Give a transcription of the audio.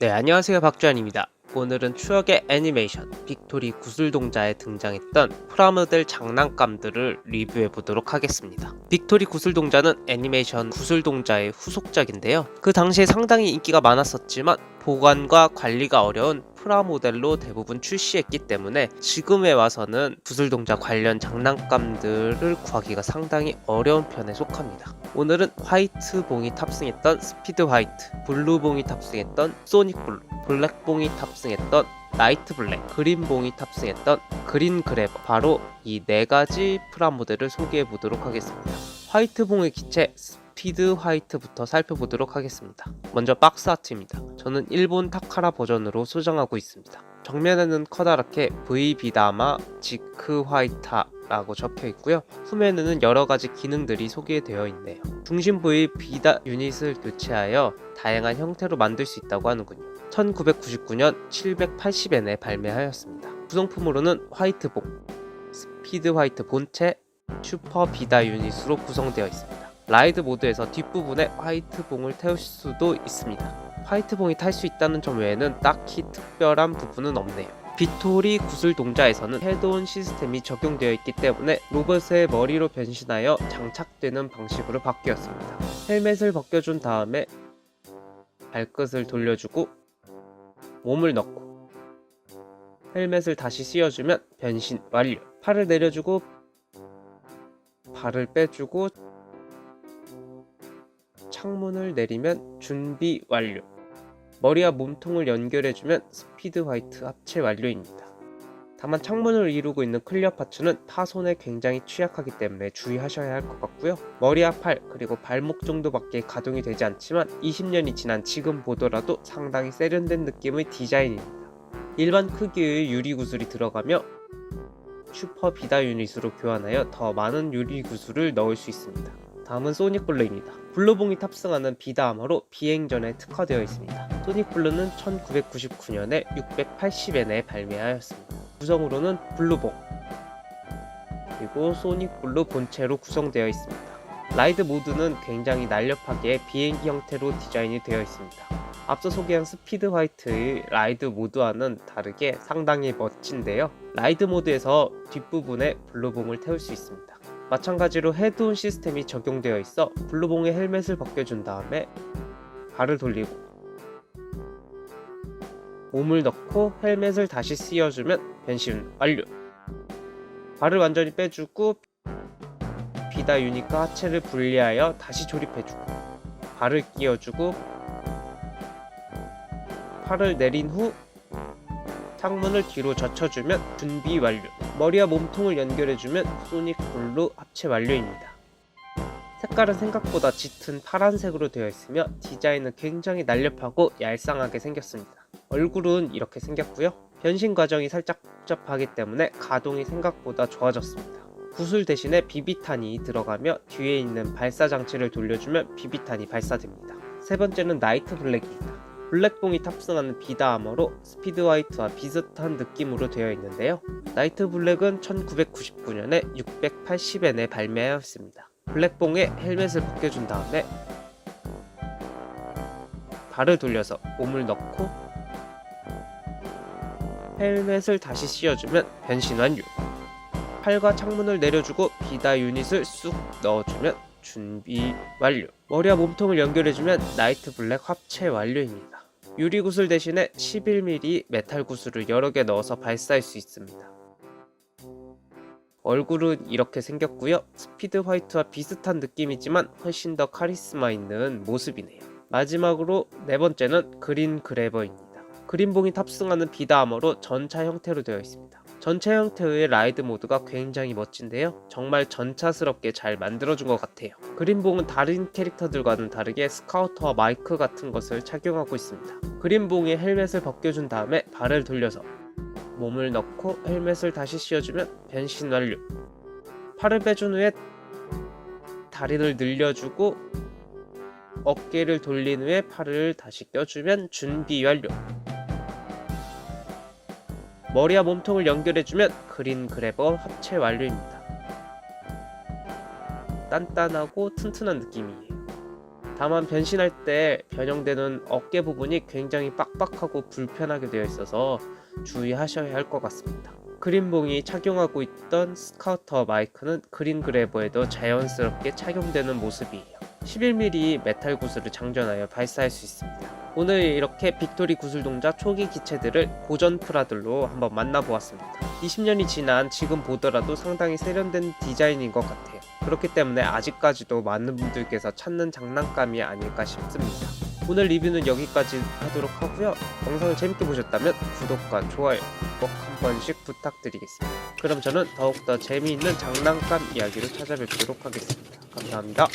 네, 안녕하세요. 박주환입니다. 오늘은 추억의 애니메이션 빅토리 구슬동자에 등장했던 프라모델 장난감들을 리뷰해 보도록 하겠습니다. 빅토리 구슬동자는 애니메이션 구슬동자의 후속작인데요. 그 당시에 상당히 인기가 많았었지만 보관과 관리가 어려운 프라모델로 대부분 출시했기 때문에 지금에 와서는 구슬동자 관련 장난감들을 구하기가 상당히 어려운 편에 속합니다. 오늘은 화이트 봉이 탑승했던 스피드 화이트, 블루 봉이 탑승했던 소닉 블루, 블랙 봉이 탑승했던 나이트 블랙, 그린 봉이 탑승했던 그린 그래버 바로 이 네 가지 프라모델을 소개해 보도록 하겠습니다. 화이트 봉의 기체 스피드 화이트부터 살펴보도록 하겠습니다. 먼저 박스 아트입니다. 저는 일본 타카라 버전으로 소장하고 있습니다. 정면에는 커다랗게 V 비다마 지크 화이타 라고 적혀 있고요. 후면에는 여러 가지 기능들이 소개되어 있네요. 중심 부위 비다 유닛을 교체하여 다양한 형태로 만들 수 있다고 하는군요. 1999년 780엔에 발매하였습니다. 구성품으로는 화이트복, 스피드 화이트 본체, 슈퍼 비다 유닛으로 구성되어 있습니다. 라이드 모드에서 뒷부분에 화이트 봉을 태우실 수도 있습니다. 화이트 봉이 탈 수 있다는 점 외에는 딱히 특별한 부분은 없네요. 빅토리 구슬 동자에서는 헤드온 시스템이 적용되어 있기 때문에 로봇의 머리로 변신하여 장착되는 방식으로 바뀌었습니다. 헬멧을 벗겨준 다음에 발끝을 돌려주고 몸을 넣고 헬멧을 다시 씌워주면 변신 완료. 팔을 내려주고 발을 빼주고 창문을 내리면 준비 완료. 머리와 몸통을 연결해주면 스피드 화이트 합체 완료입니다. 다만 창문을 이루고 있는 클리어 파츠는 파손에 굉장히 취약하기 때문에 주의하셔야 할 것 같고요. 머리와 팔 그리고 발목 정도밖에 가동이 되지 않지만 20년이 지난 지금 보더라도 상당히 세련된 느낌의 디자인입니다. 일반 크기의 유리 구슬이 들어가며 슈퍼 비다 유닛으로 교환하여 더 많은 유리 구슬을 넣을 수 있습니다. 다음은 소닉 블루입니다. 블루봉이 탑승하는 비다 아머로 비행전에 특화되어 있습니다. 소닉 블루는 1999년에 680엔에 발매하였습니다. 구성으로는 블루봉 그리고 소닉 블루 본체로 구성되어 있습니다. 라이드 모드는 굉장히 날렵하게 비행기 형태로 디자인이 되어 있습니다. 앞서 소개한 스피드 화이트의 라이드 모드와는 다르게 상당히 멋진데요. 라이드 모드에서 뒷부분에 블루봉을 태울 수 있습니다. 마찬가지로 헤드온 시스템이 적용되어 있어 블루봉의 헬멧을 벗겨준 다음에 발을 돌리고 몸을 넣고 헬멧을 다시 씌워주면 변신 완료. 발을 완전히 빼주고 비다 유닛과 하체를 분리하여 다시 조립해주고 발을 끼워주고 팔을 내린 후 창문을 뒤로 젖혀주면 준비 완료. 머리와 몸통을 연결해주면 소닉 블루 합체 완료입니다. 색깔은 생각보다 짙은 파란색으로 되어 있으며 디자인은 굉장히 날렵하고 얄쌍하게 생겼습니다. 얼굴은 이렇게 생겼고요. 변신 과정이 살짝 복잡하기 때문에 가동이 생각보다 좋아졌습니다. 구슬 대신에 비비탄이 들어가며 뒤에 있는 발사 장치를 돌려주면 비비탄이 발사됩니다. 세 번째는 나이트 블랙입니다. 블랙봉이 탑승하는 비다 아머로 스피드 화이트와 비슷한 느낌으로 되어 있는데요. 나이트 블랙은 1999년에 680엔에 발매하였습니다. 블랙봉에 헬멧을 벗겨준 다음에 발을 돌려서 몸을 넣고 헬멧을 다시 씌워주면 변신 완료. 팔과 창문을 내려주고 비다 유닛을 쑥 넣어주면 준비 완료. 머리와 몸통을 연결해주면 나이트 블랙 합체 완료입니다. 유리 구슬 대신에 11mm 메탈 구슬을 여러 개 넣어서 발사할 수 있습니다. 얼굴은 이렇게 생겼고요. 스피드 화이트와 비슷한 느낌이지만 훨씬 더 카리스마 있는 모습이네요. 마지막으로 네 번째는 그린 그래버입니다. 그린봉이 탑승하는 비다 아머로 전차 형태로 되어 있습니다. 전차 형태의 라이드 모드가 굉장히 멋진데요. 정말 전차스럽게 잘 만들어준 것 같아요. 그린봉은 다른 캐릭터들과는 다르게 스카우터와 마이크 같은 것을 착용하고 있습니다. 그린봉에 헬멧을 벗겨준 다음에 발을 돌려서 몸을 넣고 헬멧을 다시 씌워주면 변신 완료. 팔을 빼준 후에 다리를 늘려주고 어깨를 돌린 후에 팔을 다시 껴주면 준비 완료. 머리와 몸통을 연결해주면 그린 그래버 합체 완료입니다. 단단하고 튼튼한 느낌이에요. 다만 변신할 때 변형되는 어깨 부분이 굉장히 빡빡하고 불편하게 되어 있어서 주의하셔야 할 것 같습니다. 그린봉이 착용하고 있던 스카우터 마이크는 그린 그래버에도 자연스럽게 착용되는 모습이에요. 11mm 메탈 구슬을 장전하여 발사할 수 있습니다. 오늘 이렇게 빅토리 구슬 동자 초기 기체들을 고전 프라들로 한번 만나보았습니다. 20년이 지난 지금 보더라도 상당히 세련된 디자인인 것 같아요. 그렇기 때문에 아직까지도 많은 분들께서 찾는 장난감이 아닐까 싶습니다. 오늘 리뷰는 여기까지 하도록 하고요. 영상을 재밌게 보셨다면 구독과 좋아요 꼭 한 번씩 부탁드리겠습니다. 그럼 저는 더욱더 재미있는 장난감 이야기로 찾아뵙도록 하겠습니다. 감사합니다.